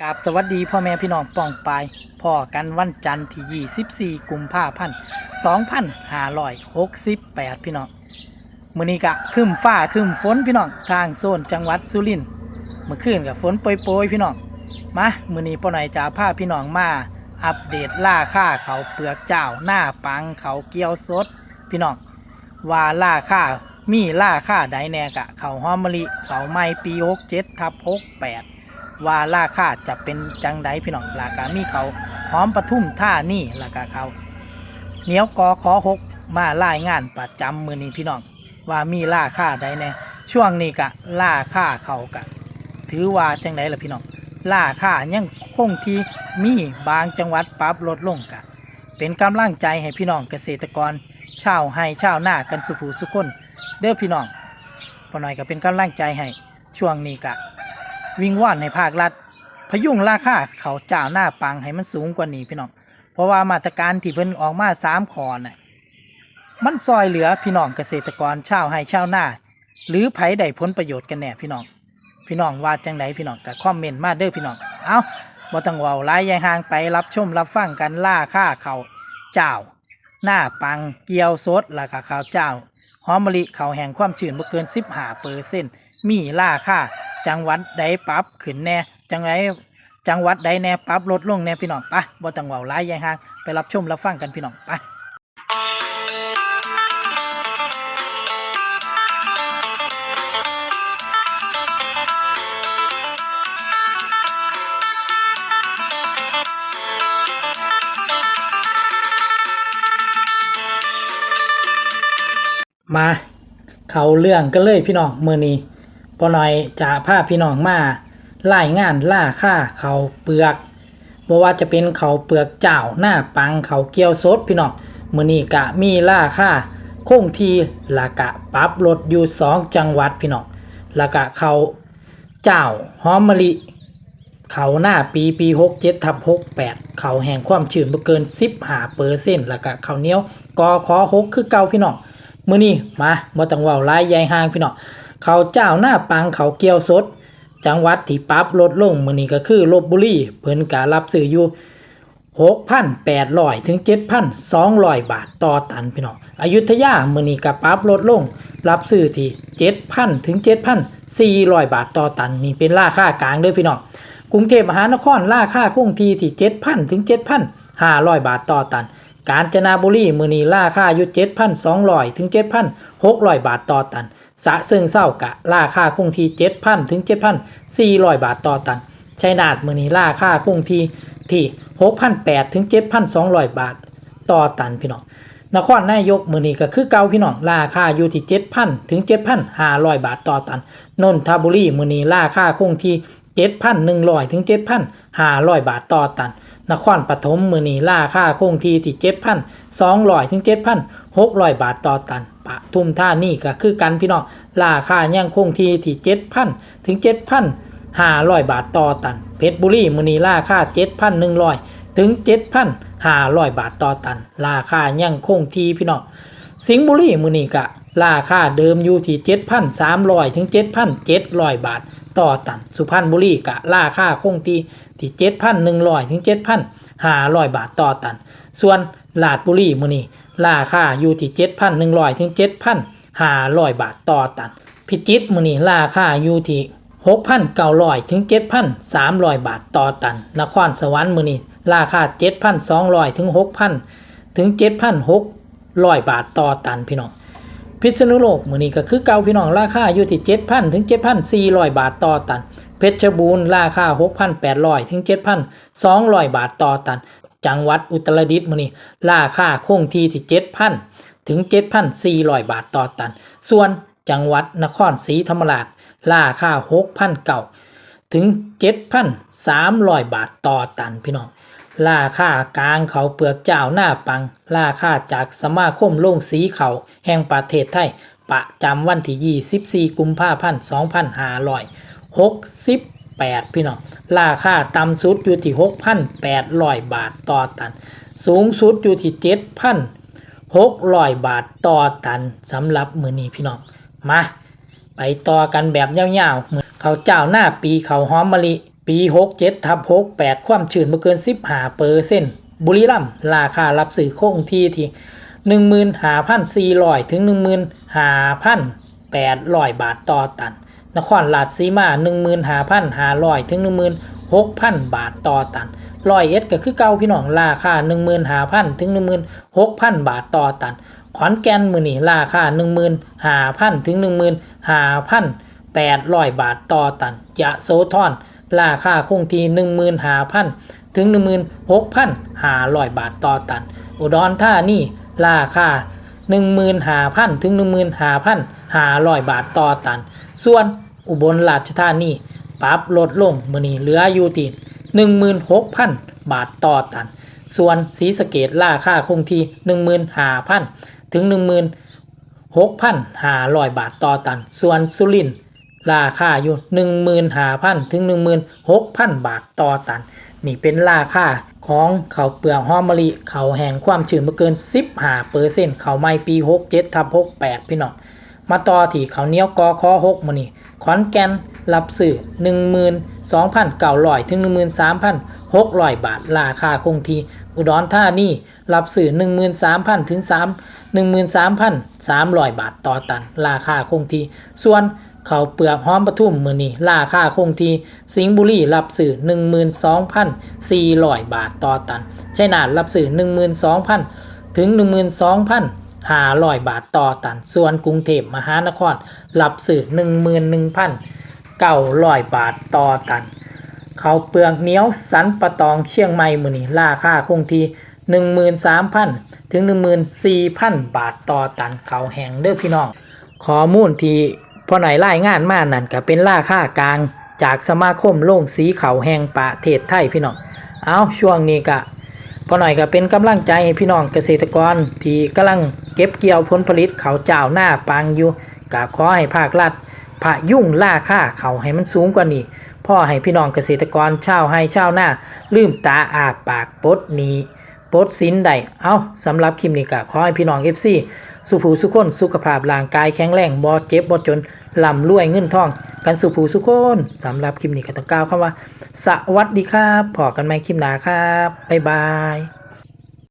กราบสวัสดีพ่อแม่พี่น้องป้องปายพ่อกันวันจันทร์ที่ 24 กุมภาพันธ์2568 พี่น้องมื้อนี้กะคึ้มฟ้าคึ้มฝนพี่น้องทางโซนจังหวัดสุรินทร์เมื่อคืนกับฝนโปรยๆพี่น้องมามื้อนี้พ่อหน่อยจะพาพี่น้องมาอัปเดตล่าค่าเขาเปลือกเจ้าหน้าปังเขาเกี๊ยวสด พี่น้องว่าล่าค่ามีล่าค่าใดแน่กะเขาหอมมะลิเขาไม้ปี 67ทับ68 ว่าราคาจะเป็นจังไดพี่น้องราคามีเขาหอมปทุมท่านี่ราคาเขาเหนียวกอขอหกมารายงานประจำมือนี้พี่น้องว่ามีราคาใดแน่ช่วงนี้กะราคาเขากะ ถือว่าจังไดล่ะพี่น้องราคายังคงที่มีบางจังหวัดปรับลดลงกะ เป็นกำลังใจให้พี่น้องเกษตรกรชาวให้ชาวนากันสุภูสุคนเด้อพี่น้องพอหน่อยก็เป็นกำลังใจให้ช่วงนี้กะ วิงว่านในภาครัฐ พยุงราคาเขาเจ้าหน้าปังให้มันสูงกว่านี้พี่น้อง เพราะว่ามาตรการที่เพิ่นออกมาสามขอน่ะมันซอยเหลือพี่น้องเกษตรกรชาวให้ชาวนา หรือไผได้ผลประโยชน์กันแน่พี่น้อง พี่น้องว่าจังไดพี่น้องก็คอมเมนต์มาเด้อพี่น้อง เอาบ่ต้องเว้าหลายยายห่างไปรับชมรับฟังกันล่าค่าเขาเจ้า หน้าปังเกี๊ยวสดราคาข้าวเจ้าหอมมะลิข้าวแห้งความชื้นบ่เกิน 15เปอร์เซ็นต์มีราคาจังหวัดใดปรับขึ้นแน่จังไรจังหวัดใดแน่ปรับลดลงแน่พี่น้องปะบ่จังเว้าหลายยายห่างไปรับชมรับฟังกันพี่น้องไป มาเขาเรื่องกันเลยพี่น้องมือนี้พอหน่อยจะพาพี่น้องมาไล่งานล่าค่าเขาเปลือกบ่ว่าจะเป็นเขาเปลือกเจ้าหน้าปังเขาเกี๊ยวสดพี่น้องมือนี้กะมีล่าค่าคงทีละกะปรับลดอยู่สองจังหวัดพี่น้องละกะเขาเจ้าหอมมะลิเขาหน้าปีปีหกเจ็ดทับหกแปดเขาแห่งความชื้นบ่เกินสิบหาเปอร์เซ็นต์แล้วก็เขาเนี้ยวกอขอหกคือเก่าพี่น้อง มื้อนี้มาบ่ต้องเว้าหลายใหญ่ห่างพี่น้องเขาเจ้าหน้าปังเขาเกียวสด จังหวัดที่ปรับลดลงมื้อนี้ก็คือลบบุรีเพิ่นก็รับซื้ออยู่6,800 ถึง 7,200 บาทต่อตันพี่น้องอยุธยามื้อนี้ก็ปรับลดลง รับซื้อที่ 7,000 ถึง 7,400 บาทต่อตันนี่เป็นราคากลางเด้อพี่น้องกรุงเทพมหานครราคาคงที่ที่ 7,000 ถึง 7,500 บาทต่อตัน กาญจนาบุรีมือนี้ราคาอยู่7,200 ถึง 7,600 บาทต่อตัน สะเซิงเศร้ากะราคาคงที่ 7,000 ถึง 7,400 บาทต่อตันชัยนาทมือนี้ราคาคงที่ที่6,800 ถึง 7,200 บาทต่อตันพี่น้องนครนายกมือนี้ก็คือเก่าพี่น้องราคาอยู่ที่7,000 ถึง 7,500 บาทต่อตัน นนทบุรีมือนี้ราคาคงที่7,100 ถึง 7,500 บาทต่อตัน นครปฐมมือนีล่าค่าคงทีที่เจ็ดพันสองร้อยถึงเจ็ดพันหกร้อยบาทต่อตันปะทุมท่านี่ก็คือกันพี่น้องล่าค่าย่างคงทีที่เจ็ดพันถึงเจ็ดพันห้าร้อยบาทต่อตัน เพชรบุรีมือนีล่าค่าเจ็ดพันหนึ่งร้อยถึงเจ็ดพันห้าร้อยบาทต่อตันราคาย่างคงทีพี่น้องสิงห์บุรีมือนีกะราคาเดิมอยู่ที่เจ็ดพันสามร้อยถึงเจ็ดพันเจ็ดร้อยบาท ต่อตัน สุพรรณบุรีก็ราค่าคงที่ที่7,100ถึง7,500บาทต่อตัน ส่วนลาดบุรีมื้อนี้ราค่าอยู่ที่7,100ถึง7,500บาทต่อตัน พิจิตรมื้อนี้ราค่าอยู่ที่6,900ถึง7,300บาทต่อตัน นครสวรรค์มื้อนี้ราคา7,200ถึง6,000ถึง7,600บาทต่อตันพี่น้อง พิษณุโลกมือนี้ก็คือเก่าพี่น้องราคาอยู่ที่ 7,000 ถึง 7,400 บาทต่อตัน เพชรบูรณ์ราคา 6,800 ถึง 7,200 บาทต่อตัน จังหวัดอุตรดิตถ์มือนี้ราคาคงที่ที่ 7,000 ถึง 7,400 บาทต่อตัน ส่วนจังหวัดนครศรีธรรมราชราคา6,900ถึง 7,300 บาทต่อตันพี่น้อง ราค่ากลางเขาเปลือกเจ้าหน้าปังราค่าจากสมาคมโรงสีเขาแห่งประเทศไทย ประจำวันที่ 24 กุมภาพันธ์ 2568 พี่น้อง ราคาต่ำสุดอยู่ที่ 6,800 บาทต่อตัน สูงสุดอยู่ที่ 7,600 บาทต่อตันสำหรับมือนี้พี่น้อง มา ไปต่อกันแบบยาวๆเหมือนเขาเจ้าหน้าปีเขาหอมมะลิ ปี 67ทับ68 ความชื้นบ่เกิน 15เปอร์เซ็นต์บุรีรัมย์ราคารับซื้อคงที่ที่ 15,400 ถึง 15,800 บาทต่อตัน นครราชสีมา 15,500 ถึง 16,000 บาทต่อตันร้อยเอ็ดก็คือเก่าพี่น้องราคา 15,000 ถึง 16,000 บาทต่อตัน ขอนแก่นมื้อนี้ราคา 15,000 ถึง 15,800 บาทต่อตันยะโสธร ราคาคงที่15,000 ถึง 16,500 บาทต่อตัน อุดรธานีราคา 15,000 ถึง 15,500 บาทต่อตัน ส่วนอุบลราชธานีปรับลดลงมือนี้เหลืออยู่ที่16,000 บาทต่อตัน ส่วนศรีสเกดราคาคงที่15,000 ถึง 16,500 บาทต่อตัน ส่วนสุรินทร์ ราคาอยู่ 15,000 ถึง 16,000 บาทต่อตัน นี่เป็นราคาของเขาเปลือกหอมมะลิข้าแห้งความชื้นบ่เกิน 15เปอร์เซ็นต์เขาไม้ปี 67ทับ68 พี่น้องมาต่อที่เขาเนี้ยวกอคอ6มื้อนี้ขอนแก่นรับซื้อ12,900 ถึง 13,600 บาท ราคาคงที่อุดรธานีรับซื้อ13,000 ถึง 3 13,300 บาทต่อตัน ราคาคงที่ส่วน เขาเปลือกหอมปทุมมือนี้ราคาคงที่สิงห์บุรีรับซื้อ12,400 บาทต่อตันชัยนาทรับซื้อ12,000 ถึง 12,500 บาทต่อตัน ส่วนกรุงเทพมหานครรับซื้อ11,900 บาทต่อตัน เขาเปลือกเหนียวสันปะตองเชียงใหม่มือนี้ราคาคงที่13,000 ถึง 14,000 บาทต่อตันเขาแห้งเด้อพี่น้องข้อมูลที่ พอหนรายไล่งานมานั่นก็เป็นราคากลางจากสมาคมโรงสีเขาแห่งประเทศไทยพี่น้อง เอาช่วงนี้ก็พอหน่อยก็เป็นกำลังใจให้พี่น้องเกษตรกรที่กำลังเก็บเกี่ยวผลผลิตเขาเจ้าหน้าปังอยู่ก็ขอให้ภาครัฐพะยุ่งราค่าเขาให้มันสูงกว่านี้พ่อให้พี่น้องเกษตรกรชาวให้ชาวหน้าลืมตาอาปากปดหนี้ปดสินได้เอาสำหรับคลิปนี้ก็ขอให้พี่น้อง FC สุภูสุขคนสุขภาพร่างกายแข็งแรงบ่เจ็บบ่จน ลำรวยเงินทอง กันสุภูสุคนสำหรับคลิปนี้ก็ต้องกล่าวคำว่า สวัสดีครับพอกันไหมคลิปหน้าครับ บ๊ายบาย